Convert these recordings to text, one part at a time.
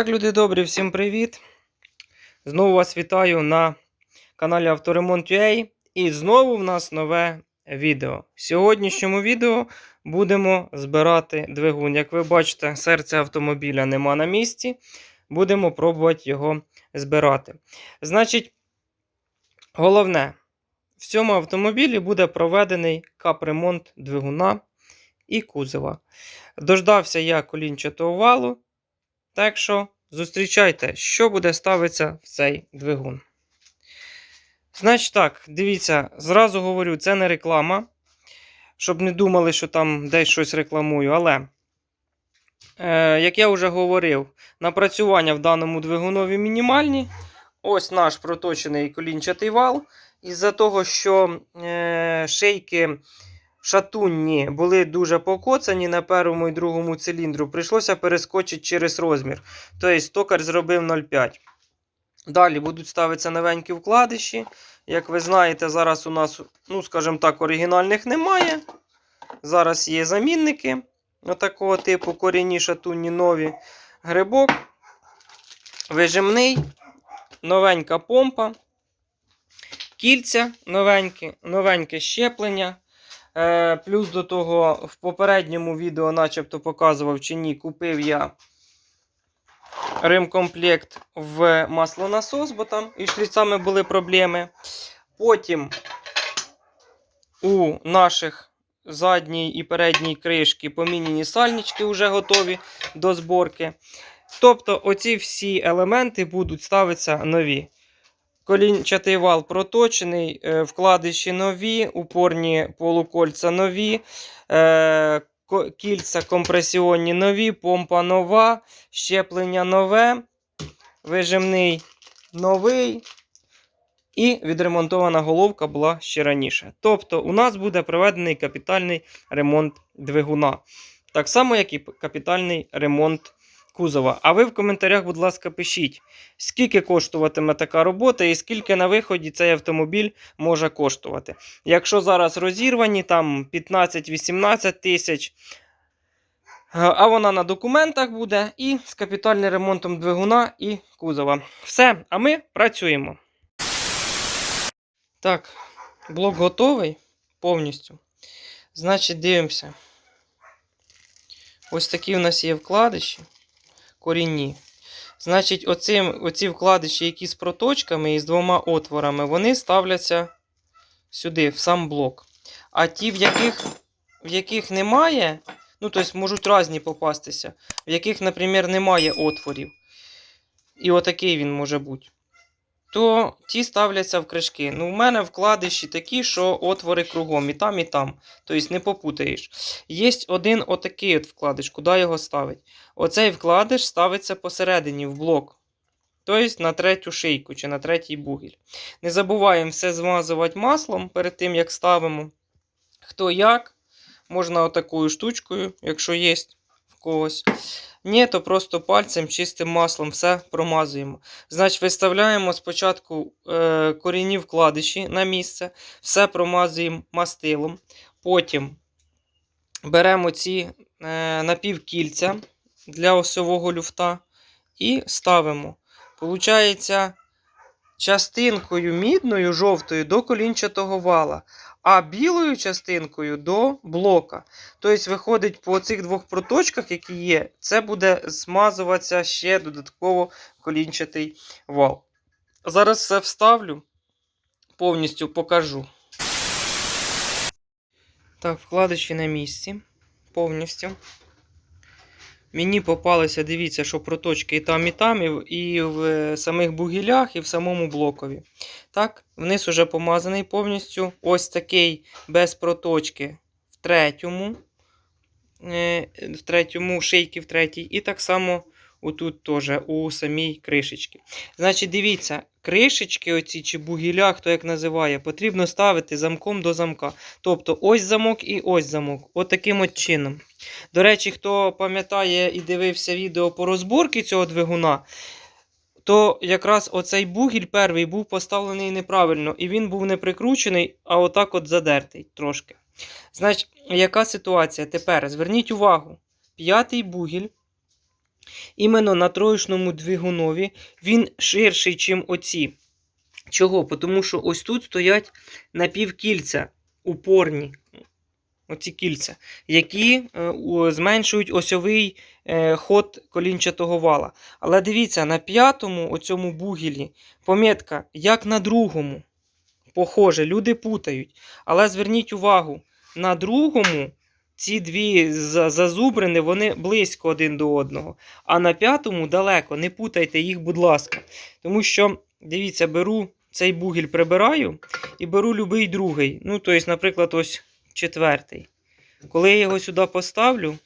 Так, люди добрі, всім привіт! Знову вас вітаю на каналі Авторемонт.ua і знову в нас нове відео. В сьогоднішньому відео будемо збирати двигун. Як ви бачите, серце автомобіля нема на місці. Будемо пробувати його збирати. Значить, головне, в цьому автомобілі буде проведений капремонт двигуна і кузова. Дождався я колінчатого валу. Так що зустрічайте, що буде ставитися в цей двигун. Значить так, дивіться, зразу говорю, це не реклама. Щоб не думали, що там десь щось рекламую. Але, е, як я вже говорив, напрацювання в даному двигунові мінімальні. Ось наш проточений колінчатий вал. Із-за того, що е, шейки шатунні були дуже покоцані на першому і другому циліндру, прийшлося перескочити через розмір. Тобто токар зробив 0,5. Далі будуть ставитися новенькі вкладиші. Як ви знаєте, зараз у нас, ну, скажімо так, оригінальних немає. Зараз є замінники отакого типу корінні шатунні нові. Грибок, вижимний, новенька помпа, кільця новенькі, новеньке щеплення. Е, Плюс до того, в попередньому відео, начебто показував чи ні, купив я ремкомплект в маслонасос, бо там із шліцами були проблеми. Потім у наших задній і передній кришки помінені сальнички вже готові до зборки. Тобто, оці всі елементи будуть ставитися нові. Колінчатий вал проточений, е, вкладиші нові, упорні полукольця нові, е, кільця компресіонні нові, помпа нова, щеплення нове, вижимний новий. І відремонтована головка була ще раніше. Тобто, у нас буде проведений капітальний ремонт двигуна. Так само, як і капітальний ремонт кузова. А ви в коментарях, будь ласка, пишіть, скільки коштуватиме така робота і скільки на виході цей автомобіль може коштувати. Якщо зараз розірвані, там 15-18 тисяч. А вона на документах буде і з капітальним ремонтом двигуна і кузова. Все, а ми працюємо. Так, блок готовий повністю. Значить, дивимося. Ось такі у нас є вкладиші корінні. Значить, оцим, оці вкладиші, які з проточками і з двома отворами, вони ставляться сюди, в сам блок. А ті, в яких, в яких немає, ну, тобто можуть різні попастися, в яких, наприклад, немає отворів. І отакий він може бути. То ті ставляться в кришки. Ну, у мене вкладиші такі, що отвори кругом, і там, і там. Тобто не попутаєш. Є один отакий от вкладиш, куди його ставить. Оцей вкладиш ставиться посередині в блок. Тобто на третю шийку чи на третій бугіль. Не забуваємо все змазувати маслом перед тим, як ставимо. Хто як, можна отакою штучкою, якщо є когось. Ні, то просто пальцем чистим маслом все промазуємо. Значить, виставляємо спочатку е, корінні вкладиші на місце, все промазуємо мастилом. Потім беремо ці е, напівкільця для осьового люфта і ставимо. Получається, частинкою мідною жовтою до колінчатого вала, а білою частинкою до блока. Тобто, виходить, по цих двох проточках, які є, це буде змазуватися ще додатково колінчатий вал. Зараз все вставлю, повністю покажу. Так, вкладачі на місці. Повністю. Мені попалося, дивіться, що проточки і там, і там, і в, і в е, самих бугілях, і в самому блокові. Так, вниз уже помазаний повністю. Ось такий без проточки в третьому. е, В третьому шийки в третій. І так само отут теж у самій кришечці. Значить, дивіться, кришечки, оці чи бугіля, хто як називає, потрібно ставити замком до замка. Тобто ось замок і ось замок. От таким от чином. До речі, хто пам'ятає і дивився відео по розборці цього двигуна, то якраз оцей бугіль перший був поставлений неправильно, і він був не прикручений, а отак от задертий трошки. Значить, яка ситуація? Тепер зверніть увагу: п'ятий бугіль іменно на троєчному двигунові він ширший, ніж оці. Чого? Тому що ось тут стоять напівкільця упорні. Оці кільця, які е, зменшують осьовий е, ход колінчатого вала. Але дивіться, на п'ятому оцьому бугілі помітка, як на другому. Похоже, люди путають. Але зверніть увагу, на другому ці дві зазубрини вони близько один до одного. А на п'ятому далеко. Не путайте їх, будь ласка. Тому що, дивіться, беру цей бугіль прибираю і беру любий другий. Ну, тобто, наприклад, ось четвертий. Коли я його сюди поставлю,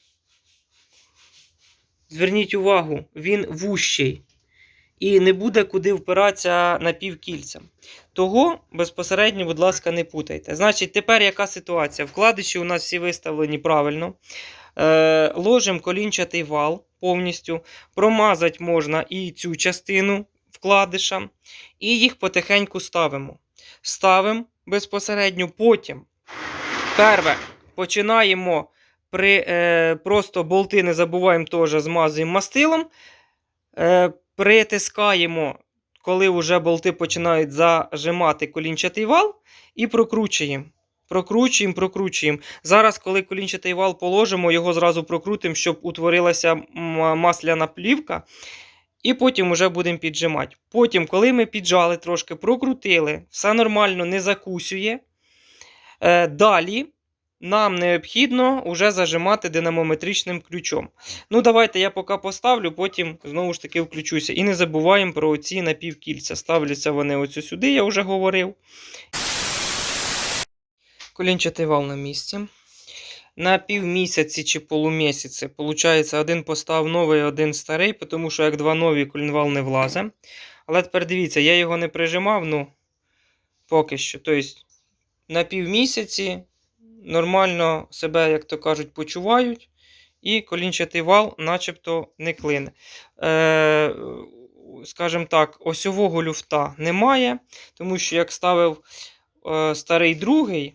зверніть увагу, він вущий. І не буде куди впиратися напівкільцям. Того безпосередньо, будь ласка, не путайте. Значить, тепер яка ситуація? Вкладиші у нас всі виставлені правильно. Е, ложимо колінчатий вал повністю. Промазати можна і цю частину вкладиша. І їх потихеньку ставимо. Ставимо безпосередньо потім. Перше, починаємо при, е, просто болти не забуваємо теж змазуємо мастилом. Е, притискаємо, коли вже болти починають зажимати колінчатий вал, і прокручуємо. Прокручуємо, прокручуємо. Зараз, коли колінчатий вал положимо, його зразу прокрутимо, щоб утворилася масляна плівка. І потім вже будемо піджимати. Потім, коли ми піджали трошки, прокрутили, все нормально, не закусює. Е, далі нам необхідно вже зажимати динамометричним ключом. Ну, давайте я поки поставлю, потім знову ж таки включуся. І не забуваємо про ці напівкільця. Ставляться вони оцю сюди, я вже говорив. Колінчатий вал на місці. На півмісяці чи полумісяці, виходить, один постав новий, один старий, тому що як два нові колінвал не влазить. Але тепер дивіться, я його не прижимав, ну, поки що. Тобто, на півмісяці нормально себе, як то кажуть, почувають, і колінчатий вал начебто не клине. Е, скажімо так, осьового люфта немає, тому що як ставив е, старий другий,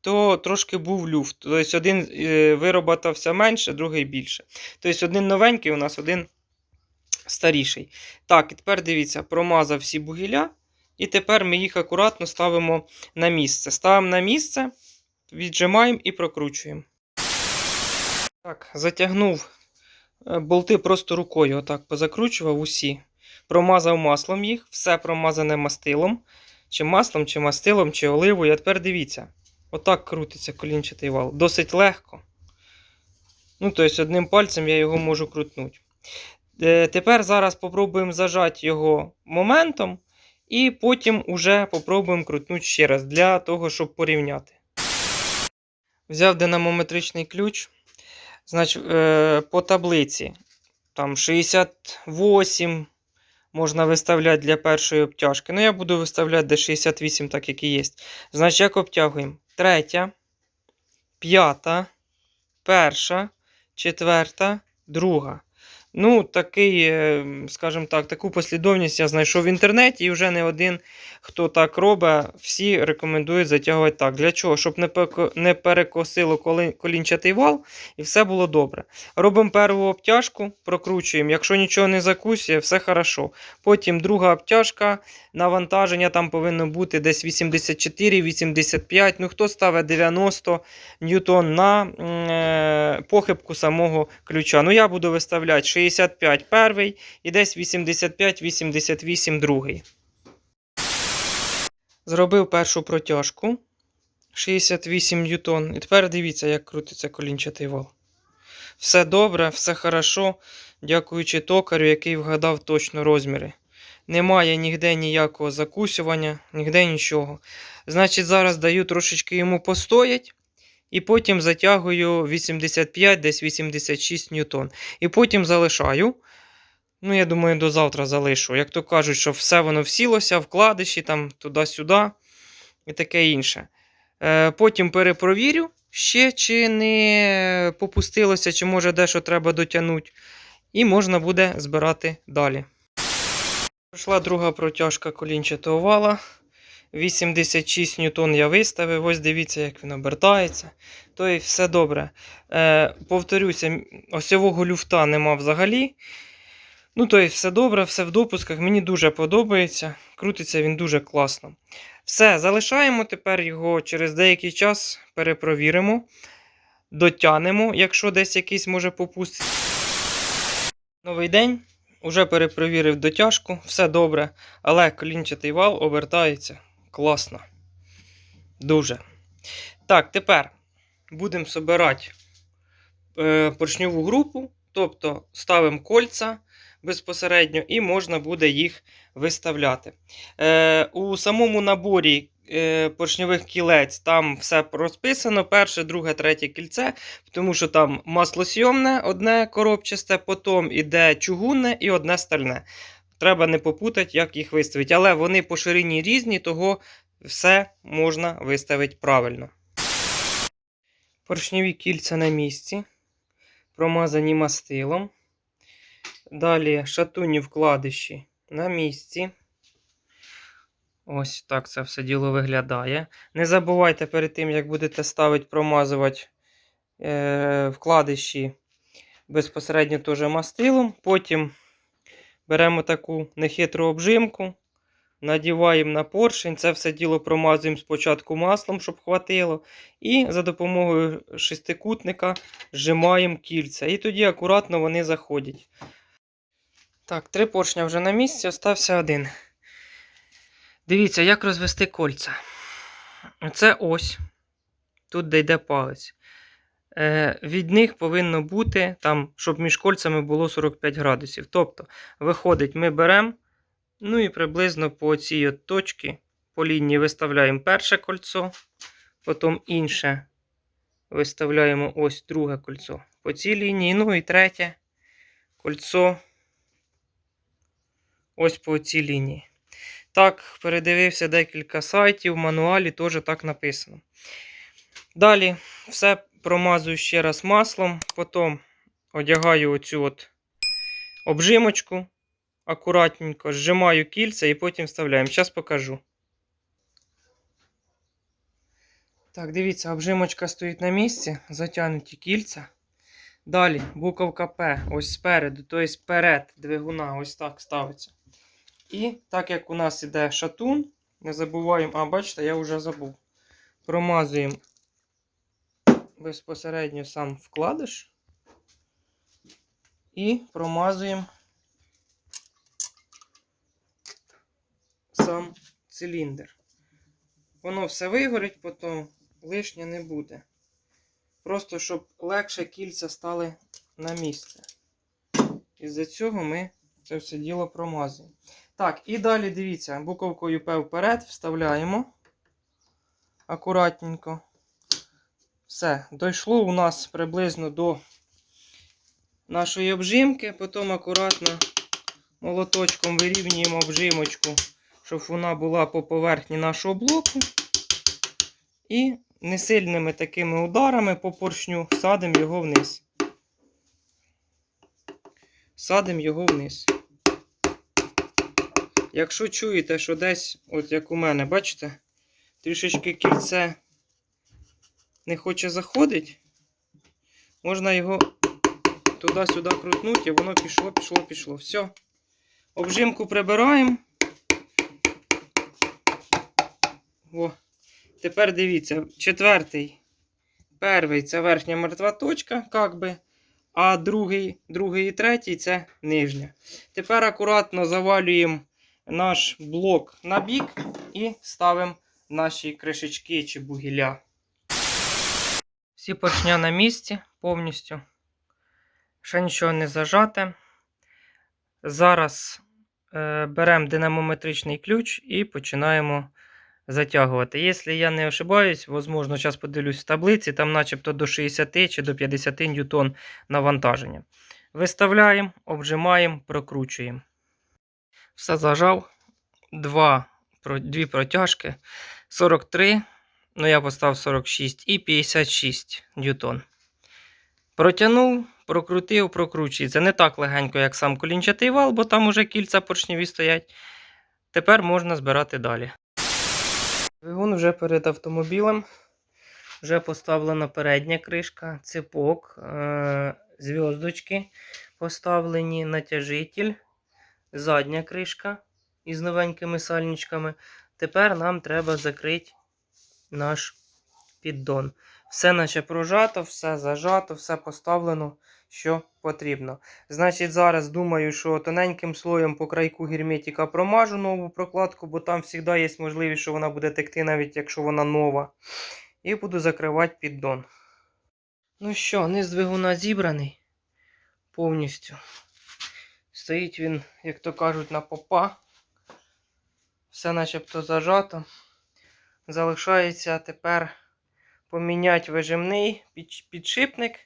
то трошки був люфт. Тобто один е, вироботався менше, другий більше. Тобто один новенький у нас, один старіший. Так, і тепер дивіться, промазав всі бугіля, і тепер ми їх акуратно ставимо на місце. Ставимо на місце, віджимаємо і прокручуємо. Так, затягнув е, болти просто рукою, отак позакручував усі. Промазав маслом їх, все промазане мастилом. Чи маслом, чи мастилом, чи оливою. А тепер дивіться. Отак крутиться колінчатий вал. Досить легко. Ну, тобто, одним пальцем я його можу крутнути. Е, Тепер зараз попробуємо зажати його моментом, і потім уже попробуємо крутнути ще раз для того, щоб порівняти. Взяв динамометричний ключ. Значить, е, по таблиці там 68 можна виставляти для першої обтяжки. Ну, я буду виставляти де 68, так як і є. Значить, як обтягуємо? Третя, п'ята, перша, четверта, друга. Ну, такий, е, скажімо так, таку послідовність я знайшов в інтернеті, і вже не один, хто так робить, всі рекомендують затягувати так. Для чого? Щоб не перекосило колінчатий вал і все було добре. Робимо першу обтяжку, прокручуємо. Якщо нічого не закусує, все хорошо. Потім друга обтяжка, навантаження там повинно бути десь 84-85. Ну, хто ставить 90 ньютон на е, похибку самого ключа. Ну, я буду виставляти 65 перший і десь 85-88 другий. Зробив першу протяжку. 68 ньютон. І тепер дивіться, як крутиться колінчатий вал. Все добре, все хорошо, дякуючи токарю, який вгадав точно розміри. Немає ніде ніякого закусювання, ніде нічого. Значить, зараз даю трошечки йому постоять, і потім затягую 85, десь 86 ньютон. І потім залишаю. Ну, я думаю, до завтра залишу. Як то кажуть, що все воно всілося, вкладиші там туди-сюди і таке інше. Е, потім перепровірю ще, чи не попустилося, чи може дещо треба дотягнути. І можна буде збирати далі. Пройшла друга протяжка колінчатого вала. 86 ньютон я виставив. Ось дивіться, як він обертається. То і все добре. Е, повторюся, осьового люфта нема взагалі. Ну, то і все добре, все в допусках. Мені дуже подобається. Крутиться він дуже класно. Все, залишаємо тепер його через деякий час, перепровіримо, дотянемо, якщо десь якийсь може попустити. Новий день. Уже перепровірив дотяжку, все добре, але колінчатий вал обертається класно. Дуже. Так, тепер будемо збирати е, поршньову групу, тобто ставимо кольця безпосередньо і можна буде їх виставляти. Е, у самому наборі е, поршньових кілець там все розписано: перше, друге, третє кільце, тому що там маслосйомне, одне коробчасте, потім іде чугунне і одне стальне. Треба не попутати, як їх виставити. Але вони по ширині різні, того все можна виставити правильно. Поршневі кільця на місці, промазані мастилом. Далі шатунні вкладиші на місці. Ось так це все діло виглядає. Не забувайте перед тим, як будете ставити, промазувати е, вкладиші безпосередньо теж мастилом. Потім беремо таку нехитру обжимку, надіваємо на поршень. Це все діло промазуємо спочатку маслом, щоб хватило. І за допомогою шестикутника зжимаємо кільця. І тоді акуратно вони заходять. Так, три поршня вже на місці, остався один. Дивіться, як розвести кольця. Це ось. Тут де йде палець. Е, від них повинно бути, там, щоб між кольцями було 45 градусів. Тобто, виходить, ми беремо, ну і приблизно по цій от точці по лінії виставляємо перше кольцо, потім інше виставляємо ось друге кольцо по цій лінії, ну і третє кольцо ось по цій лінії. Так, передивився декілька сайтів, в мануалі теж так написано. Далі все промазую ще раз маслом, потім одягаю оцю от обжимочку акуратненько, зжимаю кільця і потім вставляємо. Зараз покажу. Так, дивіться, обжимочка стоїть на місці, затягнуті кільця. Далі буковка П, ось спереду, тобто перед двигуна, ось так ставиться. І так як у нас іде шатун, не забуваємо, а бачите, я вже забув. Промазуємо безпосередньо сам вкладиш і промазуємо сам циліндр. Воно все вигорить, потім лишнє не буде. Просто щоб легше кільця стали на місце. Із-за цього ми це все діло промазуємо. Так, і далі дивіться, буковкою П вперед вставляємо акуратненько. Все, дійшло у нас приблизно до нашої обжимки. Потім акуратно молоточком вирівнюємо обжимочку, щоб вона була по поверхні нашого блоку. І несильними такими ударами по поршню садимо його вниз. Садимо його вниз. Якщо чуєте, що десь, от як у мене, бачите, трішечки кільце не хоче заходити, можна його туди-сюди крутнути, і воно пішло, пішло, пішло. Все. Обжимку прибираємо. Тепер дивіться, четвертий. Перший це верхня мертва точка, як би, а другий, другий і третій це нижня. Тепер акуратно завалюємо наш блок на бік і ставимо наші кришечки чи бугіля. Всі поршня на місці повністю. Ще нічого не зажате. Зараз е, беремо динамометричний ключ і починаємо затягувати. Якщо я не ошибаюсь, можливо, зараз подивлюсь в таблиці, там начебто до 60 чи до 50 ньютон навантаження. Виставляємо, обжимаємо, прокручуємо. Все зажав. Два, дві протяжки. 43, ну я поставив 46 і 56 ньютон. Протягнув, прокрутив, прокручується. Не так легенько, як сам колінчатий вал, бо там уже кільця поршневі стоять. Тепер можна збирати далі. Двигун вже перед автомобілем. Вже поставлена передня кришка, ципок, е- зв'язочки поставлені, натяжитель, задня кришка із новенькими сальничками. Тепер нам треба закрити наш піддон. Все наче прожато, все зажато, все поставлено, що потрібно. Значить, зараз думаю, що тоненьким слоєм по крайку герметика промажу нову прокладку, бо там завжди є можливість, що вона буде текти, навіть якщо вона нова. І буду закривати піддон. Ну що, низ двигуна зібраний повністю. Стоїть він, як то кажуть, на попа. Все начебто зажато. Залишається тепер поміняти вижимний підшипник,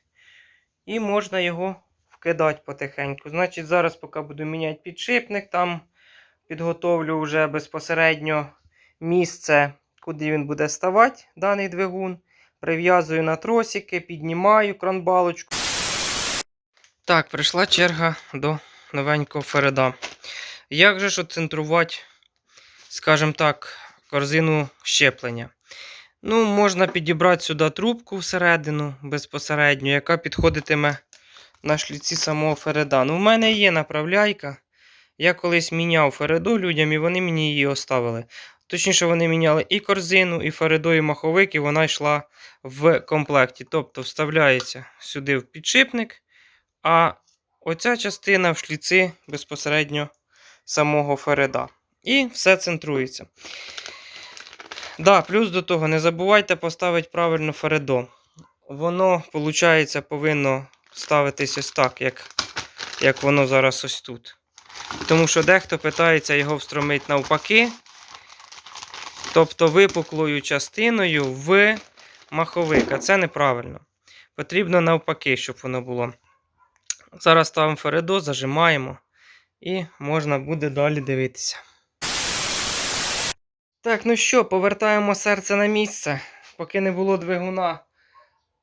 і можна його вкидати потихеньку. Значить, зараз, поки буду міняти підшипник, там підготовлю вже безпосередньо місце, куди він буде ставати, даний двигун. Прив'язую на тросики, піднімаю кранбалочку. Так, прийшла черга до новенького Фереда. Як же ж оцентрувати, скажімо так, корзину щеплення? Ну, можна підібрати сюди трубку всередину безпосередньо, яка підходитиме на шліці самого Фереда. Ну, в мене є направляйка. Я колись міняв Фереду людям, і вони мені її оставили. Точніше, вони міняли і корзину, і Фередо, і маховик, і вона йшла в комплекті. Тобто вставляється сюди в підшипник, а оця частина в шліці безпосередньо самого Фереда. І все центрується. Да, плюс до того, не забувайте поставити правильно Фередо. Воно, виходить, повинно ставитись ось так, як, як воно зараз ось тут. Тому що дехто питається його встромити навпаки. Тобто випуклою частиною в маховик. А це неправильно. Потрібно навпаки, щоб воно було. Зараз ставимо Фередо, зажимаємо і можна буде далі дивитися. Так, ну що, повертаємо серце на місце. Поки не було двигуна,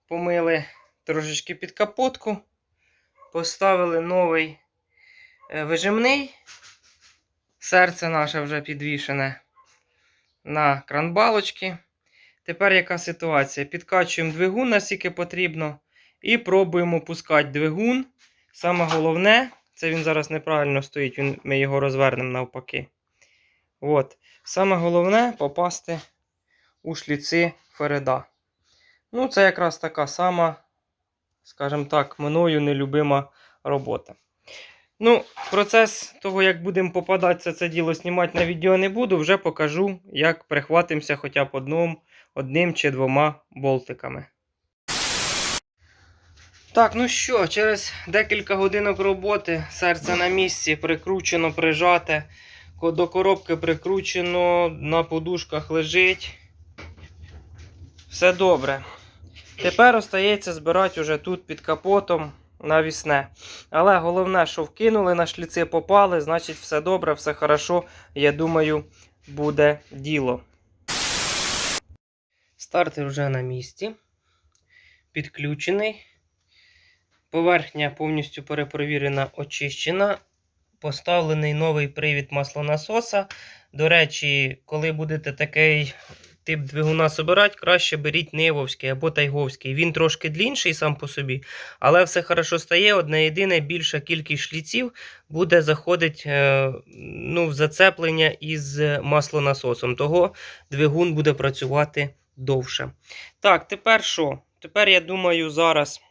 помили трошечки під капотку, поставили новий е, вижимний. Серце наше вже підвішене на кранбалочки. Тепер яка ситуація? Підкачуємо двигун, наскільки потрібно, і пробуємо пускати двигун. Саме головне, це він зараз неправильно стоїть, він, ми його розвернемо навпаки. От. Саме головне попасти у шліци Фереда. Ну, це якраз така сама, скажімо так, мною нелюбима робота. Ну, процес того, як будемо попадати це, це діло знімати на відео не буду, вже покажу, як прихватимося хоча б одним, одним чи двома болтиками. Так, ну що, через декілька годинок роботи серце на місці, прикручено, прижате. До коробки прикручено, на подушках лежить. Все добре. Тепер остається збирати уже тут під капотом навісне. Але головне, що вкинули на шліци, попали, значить все добре, все хорошо. Я думаю, буде діло. Стартер вже на місці. Підключений. Поверхня повністю перепровірена, очищена. Поставлений новий привід маслонасоса. До речі, коли будете такий тип двигуна собирати, краще беріть Нивовський або Тайговський. Він трошки длінший сам по собі, але все хорошо стає. Одне єдине, більша кількість шліців буде заходити е, ну, в зацеплення із маслонасосом. Того двигун буде працювати довше. Так, тепер що? Тепер я думаю, зараз.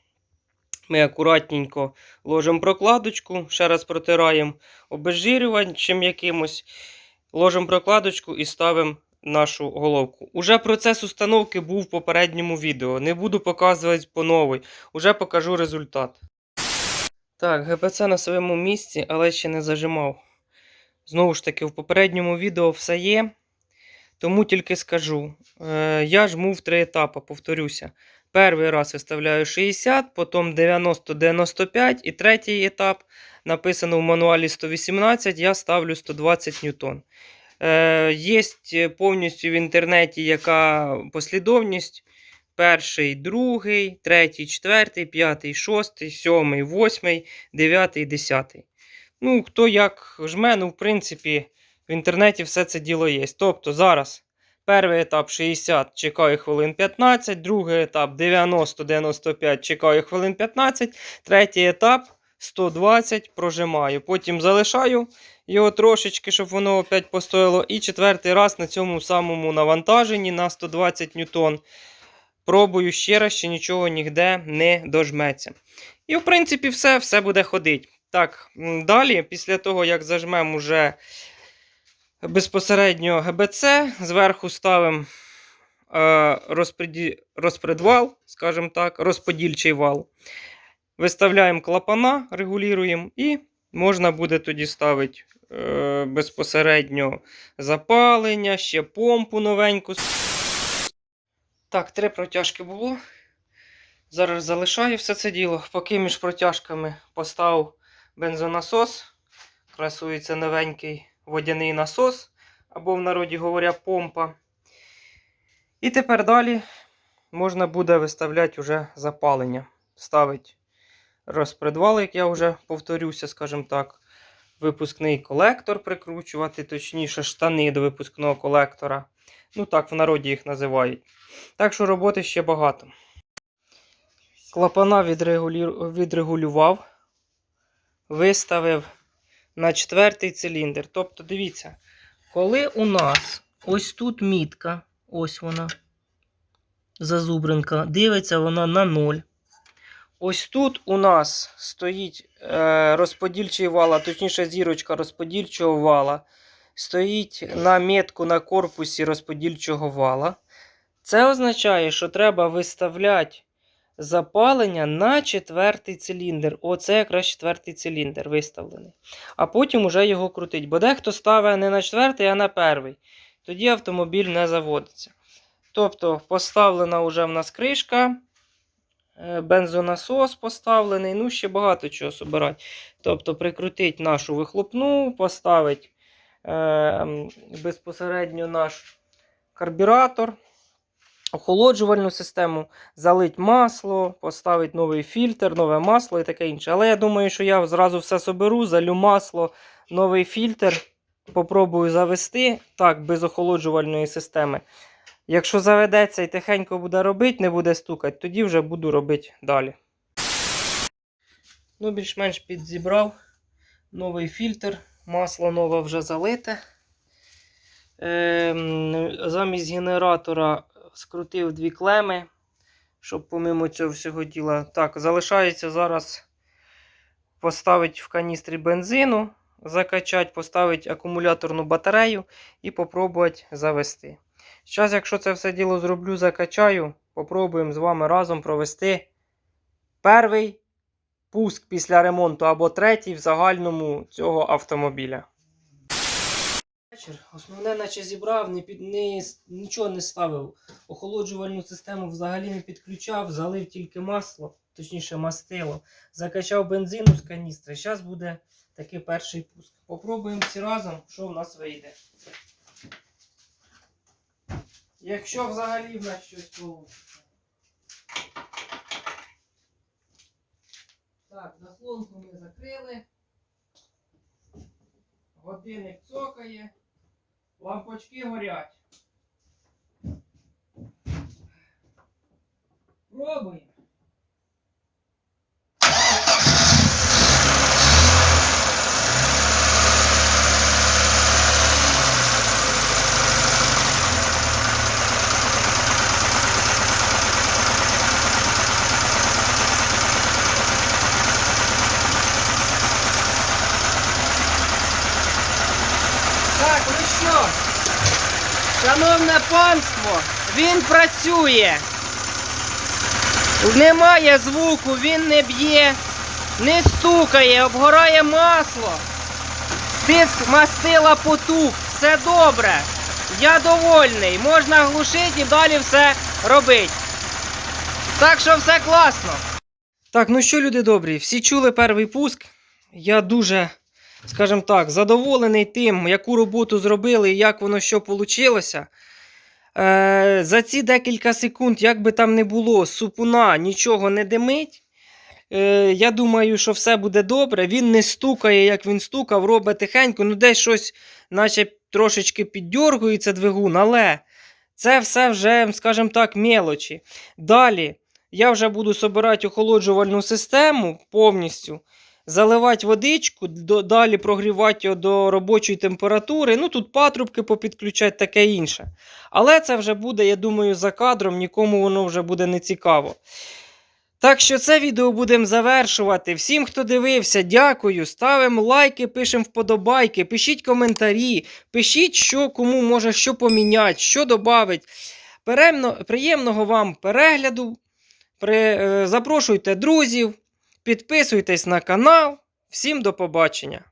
Ми акуратненько ложимо прокладочку, ще раз протираємо обезжирювачем якимось, ложимо прокладочку і ставимо нашу головку. Уже процес установки був в попередньому відео. Не буду показувати по новій, уже покажу результат. Так, ГПЦ на своєму місці, але ще не зажимав. Знову ж таки, в попередньому відео все є. Тому тільки скажу. Е, я жму в три етапи, повторюся. Перший раз виставляю 60, потім 90-95 і третій етап написано в мануалі 118, я ставлю 120 ньютон. Е, Є повністю в інтернеті яка послідовність. Перший, другий, третій, четвертий, п'ятий, шостий, сьомий, восьмий, дев'ятий, десятий. Ну, хто як жме, ну, в принципі, в інтернеті все це діло є. Тобто зараз Перший етап 60, чекаю хвилин 15, другий етап 90-95, чекаю хвилин 15, третій етап 120 прожимаю. Потім залишаю його трошечки, щоб воно опять постояло. І четвертий раз на цьому самому навантаженні на 120 ньютон. Пробую ще раз, ще нічого ніде не дожметься. І, в принципі, все, все буде ходити. Так, далі, після того, як зажмемо уже безпосередньо ГБЦ, зверху ставимо е, розпреді... розпредвал, скажімо так, розподільчий вал. Виставляємо клапана, регулюємо, і можна буде тоді ставити е, безпосередньо запалення, ще помпу новеньку. Так, три протяжки було. Зараз залишаю все це діло. Поки між протяжками поставив бензонасос. Красується новенький водяний насос, або в народі говоря, помпа. І тепер далі можна буде виставляти вже запалення. Ставить розпредвал, як я вже повторюся, скажімо так. Випускний колектор прикручувати, точніше, штани до випускного колектора. Ну так, в народі їх називають. Так що роботи ще багато. Клапана відрегулю... відрегулював, виставив на четвертий циліндр. Тобто, дивіться, коли у нас ось тут мітка, ось вона, зазубринка, дивиться вона на 0. Ось тут у нас стоїть е, розподільчий вал, а точніше зірочка розподільчого вала. Стоїть на метку на корпусі розподільчого вала. Це означає, що треба виставляти запалення на четвертий циліндр. Оце якраз четвертий циліндр виставлений. А потім уже його крутить. Бо дехто ставить не на четвертий, а на перший. Тоді автомобіль не заводиться. Тобто поставлена вже в нас кришка, е, бензонасос поставлений, ну ще багато чого собирати. Тобто прикрутить нашу вихлопну, поставить е, безпосередньо наш карбюратор охолоджувальну систему, залить масло, поставить новий фільтр, нове масло і таке інше. Але я думаю, що я зразу все соберу, залю масло, новий фільтр, попробую завести так, без охолоджувальної системи. Якщо заведеться і тихенько буде робити, не буде стукати, тоді вже буду робити далі. Ну, більш-менш підзібрав новий фільтр, масло нове вже залите. Ем, замість генератора скрутив дві клеми, щоб помимо цього всього діла. Так, залишається зараз поставити в каністрі бензину, закачати, поставити акумуляторну батарею і попробувати завести. Зараз, якщо це все діло зроблю, закачаю, попробуємо з вами разом провести перший пуск після ремонту або третій в загальному цього автомобіля. Вечір. Основне, наче зібрав, не під, не, нічого не ставив. Охолоджувальну систему взагалі не підключав, залив тільки масло, точніше мастило. Закачав бензину з каністри. Зараз буде такий перший пуск. Попробуємо всі разом, що в нас вийде. Якщо взагалі в нас щось вийде. Так, заслонку ми закрили. Годинник цокає. Лампочки горять. Пробуємо. Так, ну що, шановне панство, він працює. Немає звуку, він не б'є, не стукає, обгорає масло. Тиск мастила потух, все добре. Я довольний, можна глушити і далі все робити. Так що все класно. Так, ну що, люди добрі, всі чули перший пуск. Я дуже скажімо так, задоволений тим, яку роботу зробили і як воно що вийшло. Е, за ці декілька секунд, як би там не було, супуна нічого не димить. Е, я думаю, що все буде добре. Він не стукає, як він стукав, робить тихенько, ну десь щось, наче трошечки піддьоргується двигун, але Це все вже, скажімо так, мелочі. Далі я вже буду собирати охолоджувальну систему повністю, заливати водичку, далі прогрівати його до робочої температури. Ну тут патрубки попідключати, таке інше. Але це вже буде, я думаю, за кадром, нікому воно вже буде не цікаво. Так що це відео будемо завершувати. Всім, хто дивився, дякую. Ставимо лайки, пишемо вподобайки, пишіть коментарі, пишіть, що кому може що поміняти, що додати. Приємного вам перегляду. При, е, запрошуйте друзів, підписуйтесь на канал. Всім до побачення!